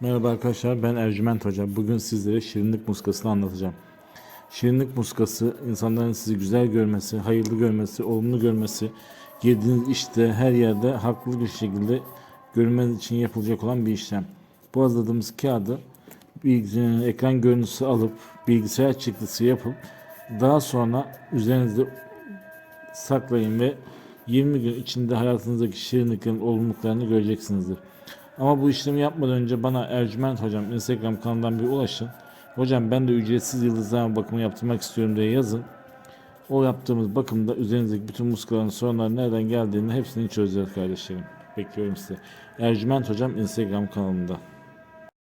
Merhaba arkadaşlar ben Ercüment Hocam. Bugün sizlere şirinlik muskasını anlatacağım. Şirinlik muskası insanların sizi güzel görmesi, hayırlı görmesi, olumlu görmesi, girdiğiniz işte her yerde haklı bir şekilde görünmeniz için yapılacak olan bir işlem. Bu hazırladığımız kağıdı ekran görüntüsü alıp bilgisayar çıktısı yapıp daha sonra üzerinizde saklayın ve 20 gün içinde hayatınızdaki şirinliklerin olumluluklarını göreceksinizdir. Ama bu işlemi yapmadan önce bana Ercüment Hocam Instagram kanalından bir ulaşın. Hocam ben de ücretsiz yıldızlama bakımı yaptırmak istiyorum diye yazın. O yaptığımız bakımda üzerinizdeki bütün muskaların sorunları nereden geldiğini hepsini çözeceğiz kardeşlerim. Bekliyorum sizi. Ercüment Hocam Instagram kanalında.